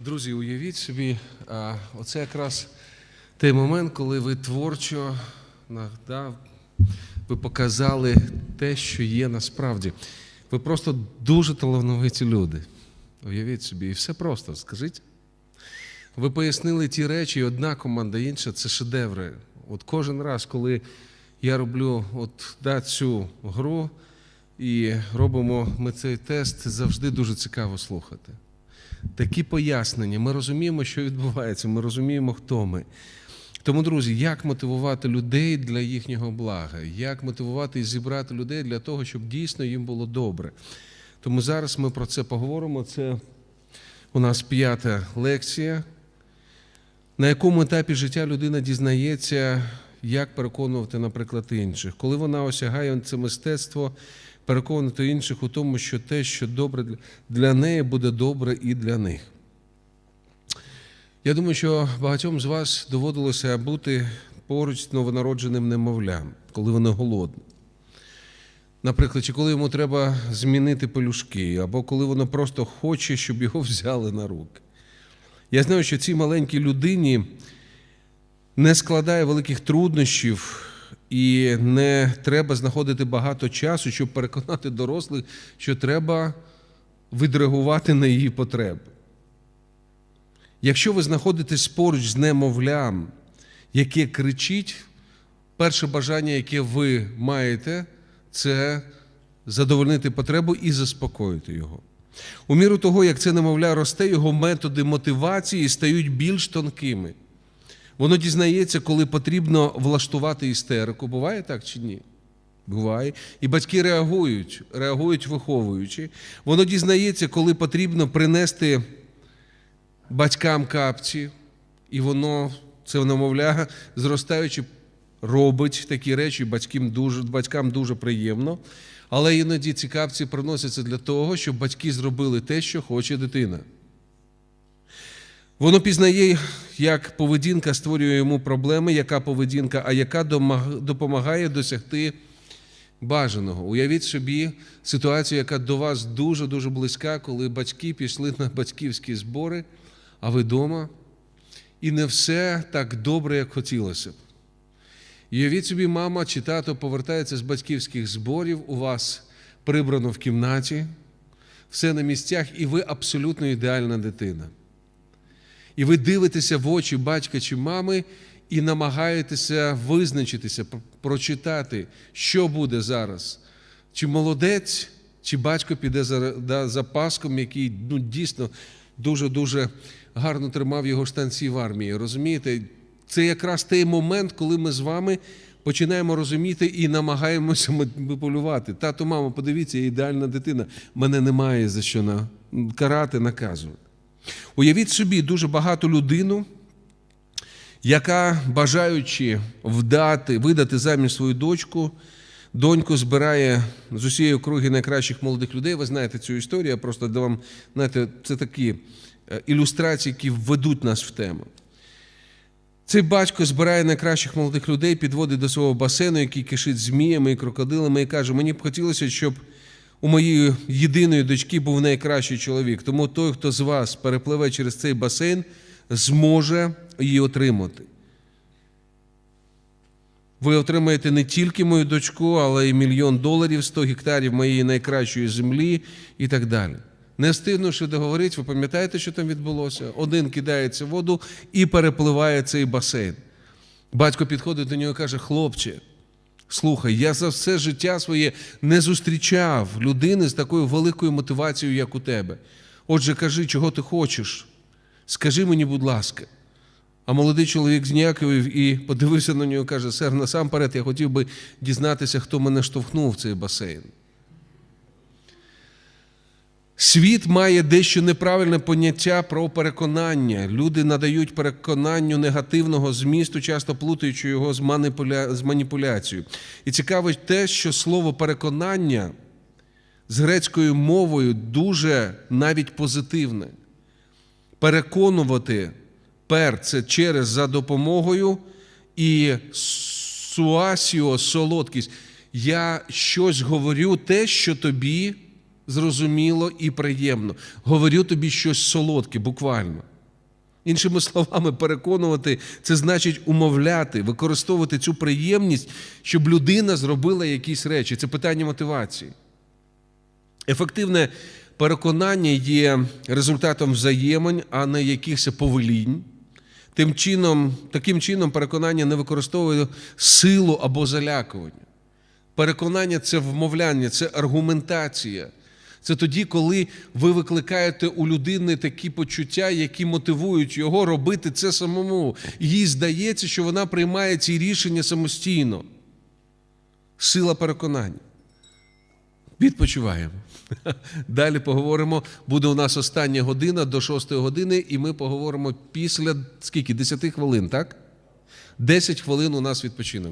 Друзі, уявіть собі, оце якраз той момент, коли ви творчо да, ви показали те, що є насправді. Ви просто дуже талановиті люди. Уявіть собі, і все просто, скажіть. Ви пояснили ті речі, і одна команда, інша це шедеври. От кожен раз, коли я роблю от, да, цю гру і робимо ми цей тест, завжди дуже цікаво слухати. Такі пояснення, ми розуміємо, що відбувається, ми розуміємо, хто ми. Тому, друзі, як мотивувати людей для їхнього блага, як мотивувати і зібрати людей для того, щоб дійсно їм було добре. Тому зараз ми про це поговоримо. Це у нас п'ята лекція, на якому етапі життя людина дізнається, як переконувати, наприклад, інших. Коли вона осягає це мистецтво, переконувати інших у тому, що те, що добре для неї, буде добре і для них. Я думаю, що багатьом з вас доводилося бути поруч з новонародженим немовлям, коли воно голодне. Наприклад, чи коли йому треба змінити пелюшки, або коли воно просто хоче, щоб його взяли на руки. Я знаю, що цій маленькій людині не складає великих труднощів і не треба знаходити багато часу, щоб переконати дорослих, що треба відреагувати на її потреби. Якщо ви знаходитесь поруч з немовлям, яке кричить, перше бажання, яке ви маєте, це задовольнити потребу і заспокоїти його. У міру того, як це немовля росте, його методи мотивації стають більш тонкими. Воно дізнається, коли потрібно влаштувати істерику. Буває так чи ні? Буває. І батьки реагують, реагують виховуючи. Воно дізнається, коли потрібно принести батькам капці, і воно, це намовля, зростаючи, робить такі речі, батькам дуже, батькам дуже приємно. Але іноді ці капці приносяться для того, щоб батьки зробили те, що хоче дитина. Воно пізнає, як поведінка створює йому проблеми, яка поведінка, а яка допомагає досягти бажаного. Уявіть собі ситуацію, яка до вас дуже-дуже близька, коли батьки пішли на батьківські збори, а ви вдома, і не все так добре, як хотілося б. Уявіть собі, мама чи тато повертається з батьківських зборів, у вас прибрано в кімнаті, все на місцях, і ви абсолютно ідеальна дитина. І ви дивитеся в очі батька чи мами і намагаєтеся визначитися, прочитати, що буде зараз. Чи молодець, чи батько піде за, да, за паском, який ну, дійсно дуже-дуже гарно тримав його штанці в армії. Розумієте? Це якраз той момент, коли ми з вами починаємо розуміти і намагаємося маніпулювати. Тато, мамо, подивіться, я ідеальна дитина. Мене немає за що на... карати, наказувати. Уявіть собі дуже багату людину, яка, бажаючи вдати, видати заміж свою дочку, доньку збирає з усієї округи найкращих молодих людей. Ви знаєте цю історію, я просто дам вам, знаєте, це такі е, ілюстрації, які введуть нас в тему. Цей батько збирає найкращих молодих людей, підводить до свого басейну, який кишить зміями і крокодилами, і каже: мені б хотілося, щоб у моєї єдиної дочки був найкращий чоловік. Тому той, хто з вас перепливе через цей басейн, зможе її отримати. Ви отримаєте не тільки мою дочку, але й мільйон доларів, 100 гектарів моєї найкращої землі і так далі. Не встигнувши договорити, ви пам'ятаєте, що там відбулося? Один кидається в воду і перепливає цей басейн. Батько підходить до нього і каже: хлопче, слухай, я за все життя своє не зустрічав людини з такою великою мотивацією, як у тебе. Отже, кажи, чого ти хочеш. Скажи мені, будь ласка. А молодий чоловік зніяковів і подивився на нього каже: сер, насамперед я хотів би дізнатися, хто мене штовхнув в цей басейн. Світ має дещо неправильне поняття про переконання. Люди надають переконанню негативного змісту, часто плутаючи його з, маніпуля... з маніпуляцією. І цікаво те, що слово переконання з грецькою мовою дуже навіть позитивне. Переконувати пер це через за допомогою і суасіо солодкість. Я щось говорю те, що тобі зрозуміло і приємно. Говорю тобі щось солодке, буквально. Іншими словами, переконувати це значить умовляти, використовувати цю приємність, щоб людина зробила якісь речі. Це питання мотивації. Ефективне переконання є результатом взаємин, а не якихось повелінь. Тим чином, таким чином, переконання не використовує силу або залякування. Переконання це вмовляння, це аргументація. Це тоді, коли ви викликаєте у людини такі почуття, які мотивують його робити це самому. Їй здається, що вона приймає ці рішення самостійно. Сила переконання. Відпочиваємо. Далі поговоримо. Буде у нас остання година до 6 години, і ми поговоримо після скільки? 10 хвилин, так? 10 хвилин у нас відпочинок.